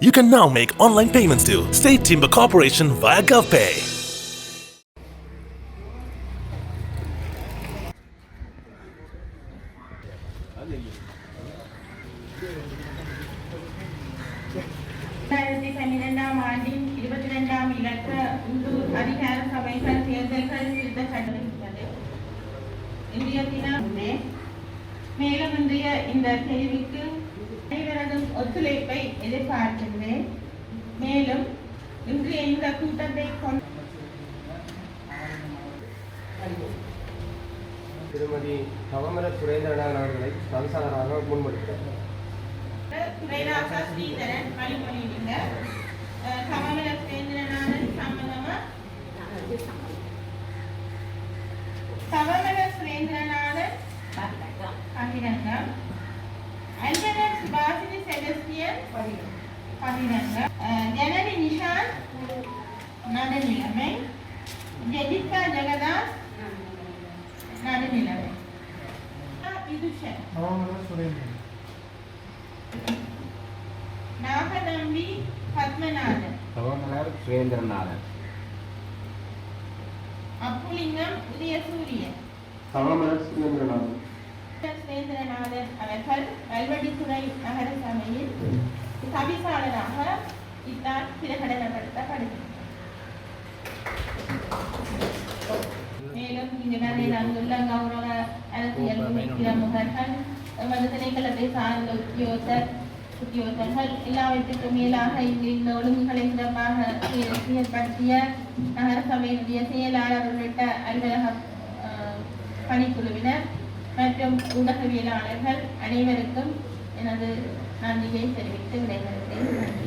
You can now make online payments to State Timber Corporation via GovPay. இரண்டாயிரத்தி பன்னிரெண்டாம் ஆண்டின் இருபத்தி இரண்டாம் இலக்க உள்ளூர் அதிகார சபைகள் தேர்தல்கள் திருத்த சட்டத்திட்டது இன்றைய தினம் மேலும் இன்றைய இந்த கேள்விக்கு அனைவரதும் ஒத்துழைப்பை எதிர்பார்க்கின்றேன் மேலும் இன்றைய இந்த கூட்டத்தை கொண்டு திருமதி கவமர சுரேந்திரநாதன் அவர்களை ஸ்ரீதரன் வழிமொழியிலுங்க கமல சுரேந்திரநாதன் கமல செபஸ்டியன் பகிரங்கம் ஜனனி நிஷாந்த் நடுநிலைமை ஜெதிகா ஜெகதாஸ் நடுநிலைமை விதுஷன் நாகநம்பி பத்மநாதன் சுரேந்திரநாதன் அப்புலிங்கம் உதயசூரியன் கவமலர் சுரேந்திரநாதன் சுரேந்திரநாதன் அவர்கள் கல்வடித்துறை நகர தவிசாளராக இத்தான் பிரகடனப்படுத்தப்படுகின்றனர் மேலும் இங்கு நிறைய அங்குள்ள கௌரவ அரசியல் பிரமுகர்கள் எமது திணைக்களத்தை சார்ந்த உத்தியோகர் உத்தியோகர்கள் எல்லாவற்றிற்கும் மேலாக இங்கு இந்த ஒழுங்குகளை சிறப்பாக செயல்- செயல்படுத்திய நகர சபையினுடைய செயலாளர் உள்ளிட்ட அலுவலக பணிக்குழுவினர் மற்றும் ஊடகவியலாளர்கள் அனைவருக்கும் எனது நன்றியை தெரிவித்து விடைபெறுகிறேன். நன்றி